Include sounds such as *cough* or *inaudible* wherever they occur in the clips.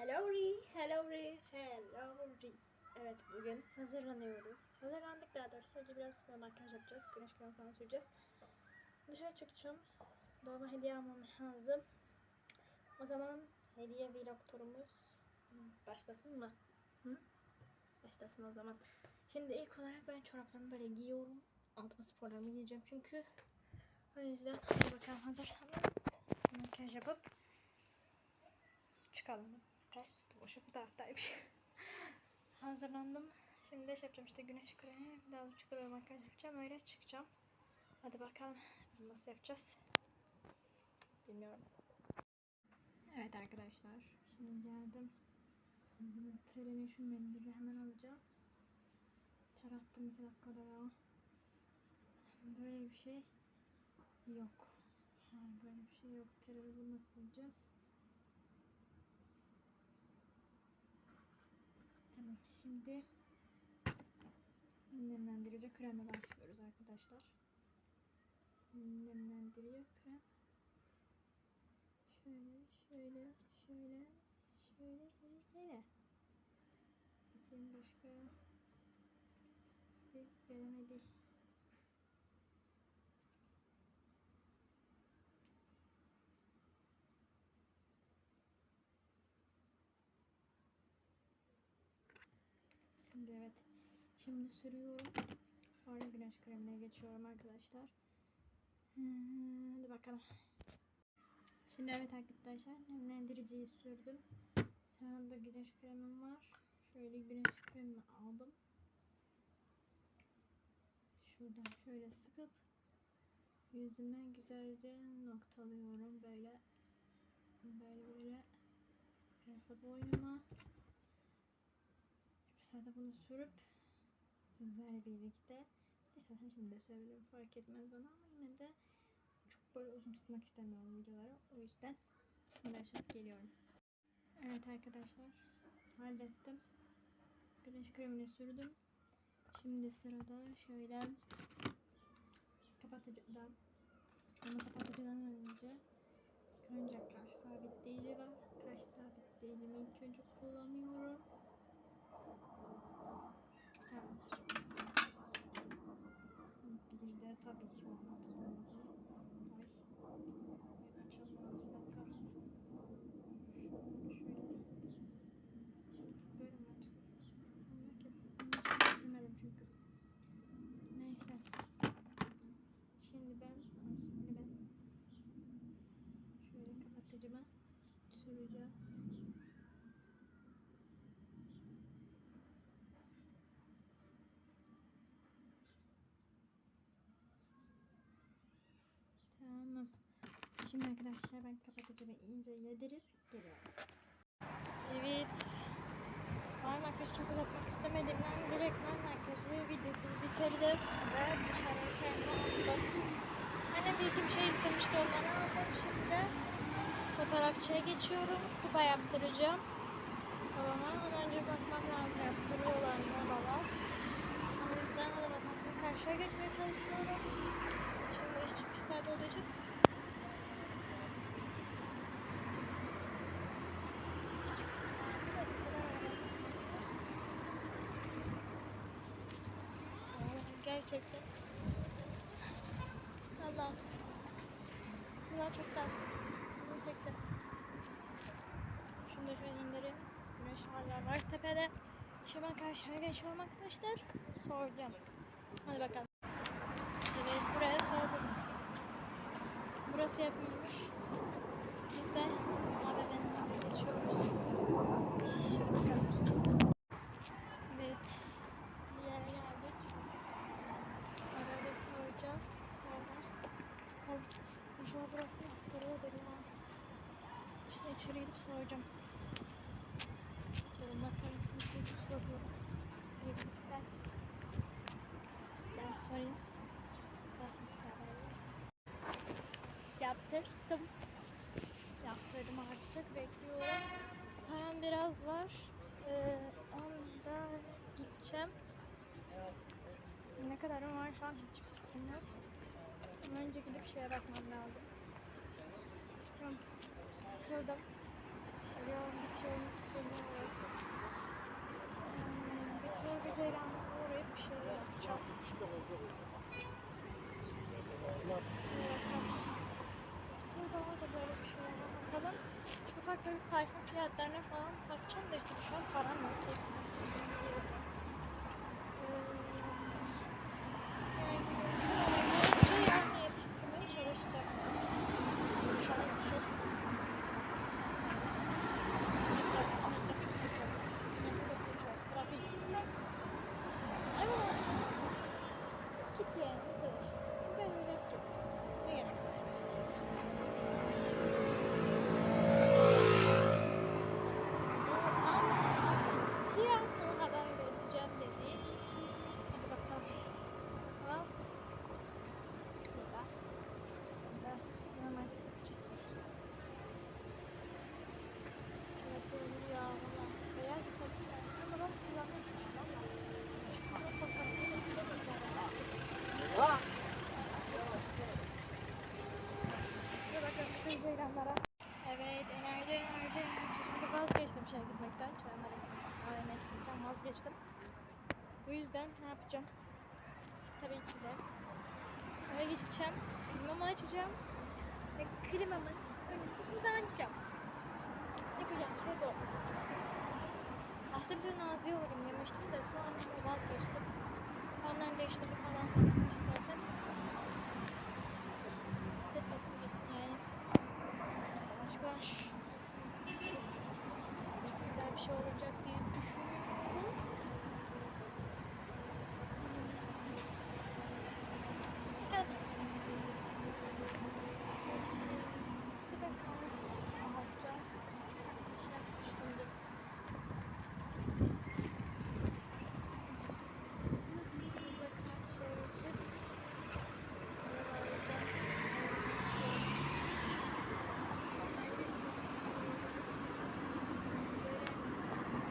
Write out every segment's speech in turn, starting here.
Hello Ri, hello Ri, hello Ri. Evet bugün hazırlanıyoruz. Hazırlandık daha doğrusu sadece biraz böyle makyaj yapacağız. Güneş kremi falan süreceğiz. Dışarı çıkacağım. Babama hediye almam lazım. O zaman hediye vlog turumuz başlasın mı? Hı? Başlasın o zaman. Şimdi ilk olarak ben çoraplarımı böyle giyiyorum. Altıma sporlarımı giyeceğim çünkü. O yüzden hadi bakalım hazırsanız makyaj yapıp çıkalım. O şu taraftaymış. *laughs* Hazırlandım. Şimdi de şey yapacağım işte güneş kremi. Biraz buçukta böyle makyaj yapacağım. Öyle çıkacağım. Hadi bakalım nasıl yapacağız. Bilmiyorum. Evet arkadaşlar. Şimdi geldim. Yüzümün terini şu mendille hemen alacağım. Ter attım iki dakikada ya. Böyle bir şey yok. Ha, böyle bir şey yok. Terimi bunu nasıl alacağım? Tamam şimdi nemlendirici kremle başlıyoruz arkadaşlar. Nemlendiriyor krem. Şöyle şöyle şöyle şöyle şöyle. Bakayım başka bir gelemedi. Şimdi evet. Şimdi sürüyorum. Sonra güneş kremine geçiyorum arkadaşlar. Hmm, Hadi bakalım. Şimdi evet arkadaşlar nemlendiriciyi sürdüm. Sağında güneş kremim var. Şöyle güneş kremimi aldım. Şuradan şöyle sıkıp yüzüme güzelce noktalıyorum böyle böyle böyle biraz da boynuma sırada bunu sürüp sizlerle birlikte istersen şimdi de söyleyebilirim fark etmez bana ama yine de çok böyle uzun tutmak istemiyorum videoları. O yüzden şimdi geliyorum. Evet arkadaşlar hallettim. Güneş kremini sürdüm. Şimdi sırada şöyle kapatıcıdan ama kapatıcıdan önce. Önce kaş sabitleyici var? Kaş sabitleyicimi ilk önce kullanıyorum Tamamdır. Bir de tabii ki olmazsa olmazı. Ay. Ben açamıyorum bir dakika. Şunu şöyle. Böyle mi açtım? Olmuyor ki. Bunu hiç sürmedim çünkü. Neyse. Şimdi ben, ay şimdi ben şöyle kapatıcımı süreceğim. Tamam. Şimdi arkadaşlar ben kapatıcımı iyice yedirip geliyorum. Evet. Ay makyajı çok uzatmak istemediğimden direktmen makyajı videosuz bitirdim ve dışarıya kendime attım. Annem bir iki bir şey istemişti onları aldım. Şimdi fotoğrafçıya geçiyorum. Kupa yaptıracağım. Babama ama önce bakmam lazım yaptırıyorlar mı babalar. O yüzden hadi bakalım karşıya geçmeye çalışıyorum. Şimdi iş olduğu için iş çıkışlarda da bu kadar arabanın Vallahi gerçekten. Allah. Bunlar çok tatlı. Gerçekten. Şunu da şöyle indirin. Güneş hala var tepede. Şimdi ben karşıya geçiyorum arkadaşlar. Soracağım. Hadi bakalım. Evet buraya sordum. Burası yapılmış. Biz de AVM'nin önüne geçiyoruz. Şöyle bakalım. Evet. Bir yere geldik. Arada soracağız. Sonra bakalım. İnşallah burası yaptırıyordur ya. Şimdi içeri gidip soracağım. Durun bakalım. İçeri gidip soruyorum. Birlikte. Ben sorayım. Daha sonra size haber veririm. Yaptırdım. Yaptırdım artık. Bekliyorum. Param biraz var. Ee, onda gideceğim. Ne kadarım var şu an hiç fikrim yok. Önce gidip şeye bakmam lazım. Tamam. Sıkıldım. geliyorum, bitiyorum, tükeniyorum. Hmm, bir tur bir ceylanla uğrayıp bir şeyler yapacağım. Bir bakalım. Bir tur daha da böyle bir şeylere bakalım. Ufak böyle parfüm fiyatlarına falan bakacağım da işte şu an param yok. Keyfime söyleyeyim. Ee, yani olabildiğince yarın yetiştirmeye çalıştım. Çalışır. Trafik. Ama git yani arkadaş. Ben öyle git. Ne gerek var? Tiyan sana haber vereceğim dedi. Hadi bakalım. Bas. Burada. Burada. Normal yapacağız. Televizyonu ya valla. Beyaz saçlar. Ama ben kullanıyorum. Valla. Şu kara fotoğrafı da güzel güzel. Dur bakalım şu ceylanlara. Evet enerji enerji enerji. Şimdi vazgeçtim şeye gitmekten. Çayınlara AVM'ye vazgeçtim. Bu yüzden ne yapacağım? Tabii ki de eve gideceğim. Klimamı açacağım. Ve klimamın önünde uzanacağım. Yapacağım şey bu. Aslında bir tane naziye uğrayayım demiştim de sonra vazgeçtim. Ondan değiştirdi falan varmış zaten. De tatlı gitsin yani. Ver. Çok güzel bir şey olacak diye düşünüyorum. Bakalım. Bir de kart alacağım. Bir tane bir şey yapmıştım. Dur. Bize kart şöyle çek.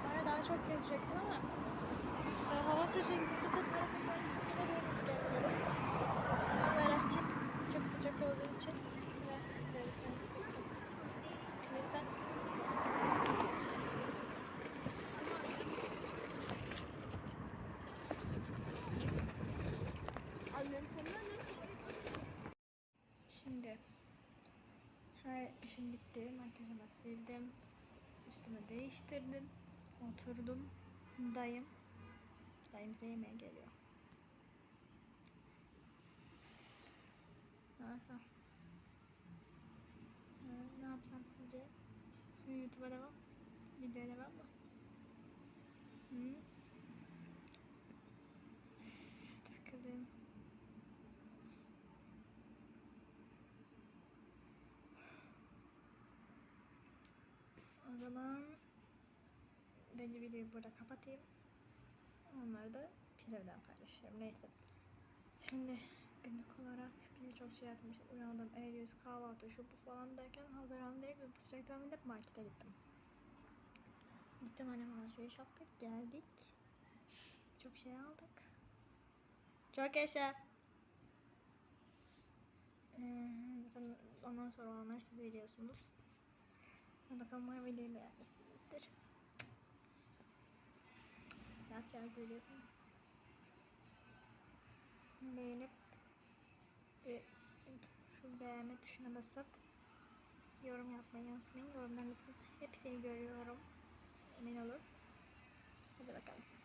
Buralarda Böyle gezecektim ama e, hava sıcak gitmesi tarafından nereye gideceğim dedim. Ama lakin çok sıcak olduğu için böyle. O yüzden? Şimdi her işim bitti. Makyajımı sildim. Üstümü değiştirdim. Oturdum. Dayım. Dayım bize yemeğe geliyor. Ne yapsam? Ee, ne yapsam sizce? YouTube'a devam? Videoya devam mı? Hı? Bakalım. O zaman bence videoyu burada kapatayım. Onları da Pire'den paylaşıyorum. Neyse. Şimdi günlük olarak birçok şey. İşte uyandım, yüz, kahvaltı, şu bu falan derken hazırlandım. Direkt bu sıcaktan binip markete gittim. Gittim annem alışveriş yaptık. Geldik. Çok şey aldık. Çok yaşa. Ee, ondan sonra olanlar siz biliyorsunuz. Bakalım umarım videoyu beğenmişsinizdir. Ne yapacağınızı biliyorsunuz. Beğenip be, şu beğenme tuşuna basıp yorum yapmayı unutmayın. Yorumlarınızın hepsini görüyorum. Emin olur. Hadi bakalım.